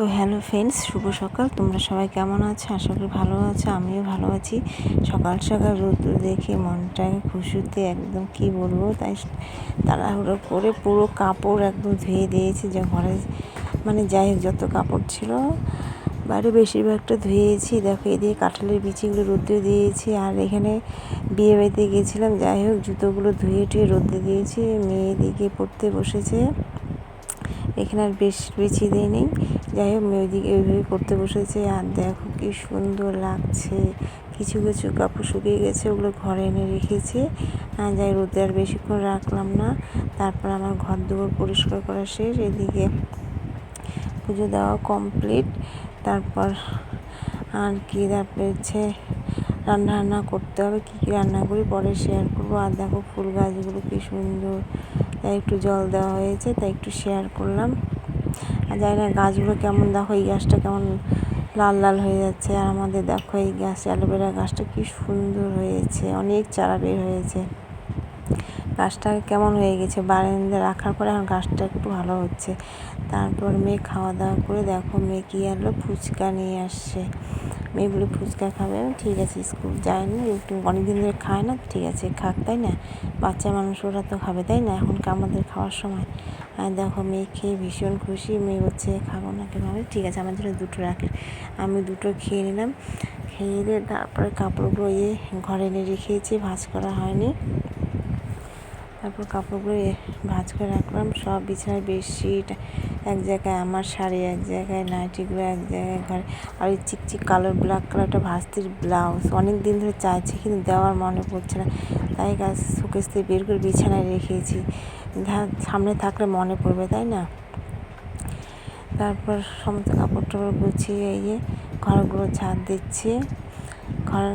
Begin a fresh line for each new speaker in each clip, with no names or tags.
তো hello friends, শুভ সকাল। তোমরা সবাই কেমন আছো? আশা করি ভালো আছো, আমিও ভালো আছি। সকাল সকাল রোদ্দুর দেখে মনটাকে খুশিতে একদম কি বলব, তাই তাড়াহুড়ো করে পুরো কাপড় একদম ধুয়ে দিয়েছি যে ঘরে মানে যাই হোক, যত কাপড় ছিল, বাইরে বেশিরভাগটা ধুয়েছি। দেখো, এদিকে কাঁঠালের বিচিগুলো রোদ্রে দিয়েছি, আর এখানে বিয়ে বাড়িতে গিয়েছিলাম যাই হোক, জুতোগুলো ধুয়ে টুয়ে রোদ্রে দিয়েছি। মেয়ে দিকে পড়তে বসেছে। এখানে আর বেশ বেশি দিই নেই। যাই হোক ওইদিকে ওইভাবে করতে বসেছে। আর দেখো কি সুন্দর লাগছে। কিছু কিছু কাপড় শুকিয়ে গেছে, ওগুলো ঘরে এনে রেখেছে। যাই রোদে আর বেশিক্ষণ রাখলাম না। তারপর আমার ঘর দুয়ার পরিষ্কার করা শেষ। এদিকে পুজো দেওয়া কমপ্লিট। তারপর আর কি, তারপরে হচ্ছে রান্না রান্না করতে হবে। কী কী রান্না করি পরে শেয়ার করব। আর দেখো ফুল গাছগুলো কী সুন্দর। তাই একটু জল দেওয়া হয়েছে, তাই একটু শেয়ার করলাম। জানি না গাছগুলো কেমন, দেখো এই গাছটা কেমন লাল লাল হয়ে যাচ্ছে। আর আমাদের দেখো এই গাছ, অ্যালোভেরা গাছটা কি সুন্দর হয়েছে, অনেক চারা বের হয়েছে। গাছটা কেমন হয়ে গেছে বারান্দা রাখার পরে এখন গাছটা একটু ভালো হচ্ছে। তারপর মেয়ে খাওয়া দাওয়া করে দেখো, মেয়ে কী আনলো? ফুচকা নিয়ে আসছে। মেয়ে বলে, ফুচকা খাবে? ঠিক আছে, স্কুল যায়নি, একটু অনেক দিন ধরে খায় না, ঠিক আছে, খাক, তাই না? বাচ্চা মানুষ, ওরা তো খাবে, তাই না? এখন আমাদের খাওয়ার সময়? আর দেখো, মেয়ে খেয়ে ভীষণ খুশি। মেয়ে হচ্ছে খাব না, কেন ঠিক আছে, আমার জন্য দুটো রাখে। আমি দুটো খেয়ে নিলাম। খেয়ে দিয়ে তারপরে কাপড়গুলো ইয়ে ঘরে এনে রেখেছি, ভাজ করা হয়নি। তারপর কাপড়গুলো ভাঁজ করে রাখলাম। সব বিছানার বেডশিট এক জায়গায় আমার শাড়ি এক জায়গায়, নাইটিগুলো এক জায়গায়, ঘরে আর ওই চিকচিক কালো ব্ল্যাক কালারটা ভাস্তির ব্লাউজ অনেক দিন ধরে চাইছি কিন্তু দেওয়ার মনে পড়ছে না। তাই গাছ শোকেস থেকে বের করে বিছানায় রেখেছি। সামনে থাকলে মনে পড়বে, তাই না? তারপর সমস্ত কাপড় টাপড় গুছিয়ে ঘরগুলো ঝাড় দিচ্ছি। ঘর,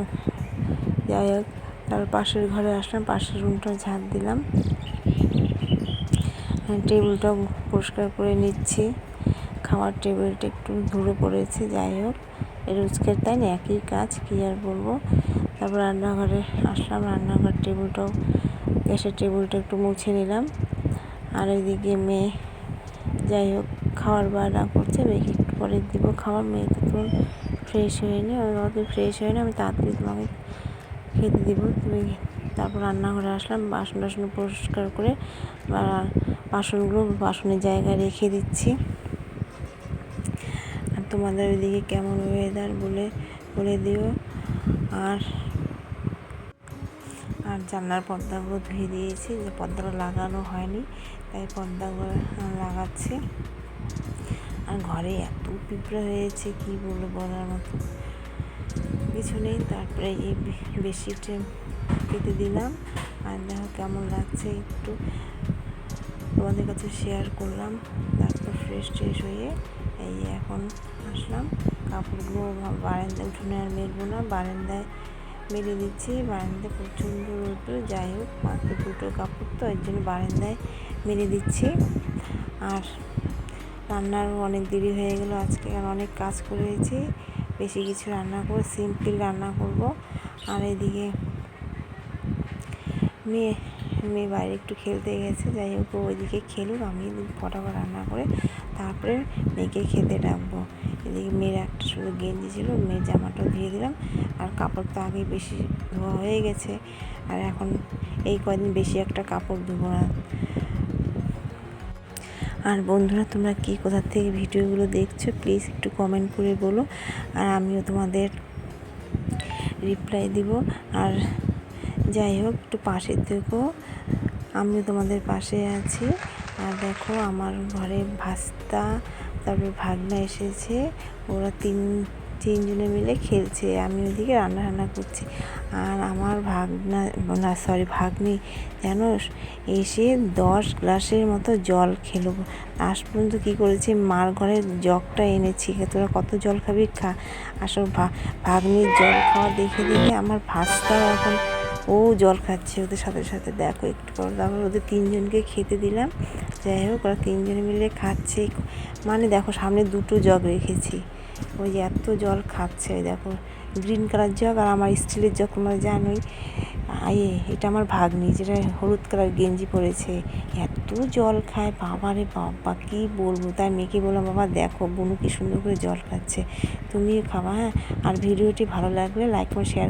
যাই হোক। তারপর পাশের ঘরে আসলাম, পাশের রুমটা ঝাড় দিলাম। টেবিলটা পরিষ্কার করে নিচ্ছি। খাওয়ার টেবিলটা একটু ধুলো পড়েছে, যাই হোক। এর রোজকের তাই না, একই কাজ, কী আর বলব? তারপর রান্নাঘরে আসলাম, রান্নাঘর টেবিলটাও গ্যাসের টেবিলটা একটু মুছে নিলাম। আর ওইদিকে মেয়ে, যাই হোক, খাওয়ার বায়না করছে, মেয়েকে একটু পরে দিব খাওয়ার। মেয়ে তো ফ্রেশ হয়ে নি আমি ফ্রেশ হয়ে আমি তাড়াতাড়ি তোমাকে খেতে দিব। তুমি তারপর রান্নাঘরে আসলাম বাসন টাসন পরিষ্কার করে বাসনগুলো বাসনের জায়গায় রেখে দিচ্ছি। আর তোমাদের ওইদিকে কেমন ওয়েদার বলে বলে দিও। আর আর জানলার পর্দাগুলো ধুয়ে দিয়েছি, যে পর্দাগুলো লাগানো হয়নি, তাই পর্দাগুলো লাগাচ্ছি। আর ঘরে এত পিঁপড়ে হয়েছে, কি বলব বলার মতো। কিছু নেই তারপরে এই বেডশিটে পেতে দিলাম। আর দেখো কেমন লাগছে একটু। তোমাদের কাছে শেয়ার করলাম। তারপর ফ্রেশ ট্রেশ হয়ে এই এখন আসলাম। কাপড়গুলো বারান্দায় উঠোনে আর মেলবো না। বারান্দায় মেলে দিচ্ছি। বারান্দায় প্রচণ্ড রোদ্র যাই হোক, মাত্র দুটো কাপড় তো, এর জন্য বারান্দায় মেলে দিচ্ছি। আর রান্নার অনেক দেরি হয়ে গেল, আজকে আর অনেক কাজ করেছি। বেশি কিছু রান্না করে সিম্পল রান্না করব। আর এদিকে মেয়ে মেয়ে বাইরে একটু খেলতে গেছে, যাই হোক ওইদিকে খেলুক আমি ফটাফট রান্না করে তারপরে মেয়েকে খেতে ডাকবো। এদিকে মেয়ের একটা শুধু গেঞ্জি ছিল, মেয়ের জামাটাও ধুয়ে দিলাম। আর কাপড় তো আগে বেশি ধোয়া হয়ে গেছে। আর এখন এই কদিন বেশি একটা কাপড় ধুবো না। আর বন্ধুরা, তোমরা কি কোথা থেকে ভিডিওগুলো দেখছ প্লিজ একটু কমেন্ট করে বলো। আর আমিও তোমাদের রিপ্লাই দিব। আর যাই হোক, একটু পাশে থেকো। আমিও তোমাদের পাশে আছি। আর দেখো, আমার ঘরে ভাস্তা, তারপরে ভাগনা এসেছে। ওরা তিন তিনজনে মিলে খেলছে, আমি ওদিকে রান্না রান্না করছি। আর আমার ভাগনা, না সরি ভাগ্নি, যেন এসে দশ গ্লাসের মতো জল খেলো। আজ পর্যন্ত কী করেছে, মার ঘরের জগটা এনেছি, তোরা কত জল খাবি, খা। আসল ভাগ্নির জল খাওয়া দেখে দেখে আমার ভাতটাও এখন ও জল খাচ্ছে ওদের সাথে সাথে। দেখো, একটু পর তারপর ওদের তিনজনকে খেতে দিলাম। যাই হোক, ওরা তিনজনে মিলে খাচ্ছে। মানে দেখো, সামনে দুটো জগ রেখেছি। ওই যে এত জল খাচ্ছে, ওই দেখো গ্রিন কালার জগ আর আমার স্টিলের জগ, তোমরা জানোই। আয়ে, এটা আমার ভাগ্নি, যেটা হলুদ কালার গেঞ্জি পরেছে। এত জল খায়, বাবা রে বাবা, কী বলব? তাই মেয়েকে বললাম, বাবা, দেখো, বনু কি সুন্দর করে জল খাচ্ছে, তুমিও খাবা হ্যাঁ? আর ভিডিওটি ভালো লাগলে লাইক করে শেয়ার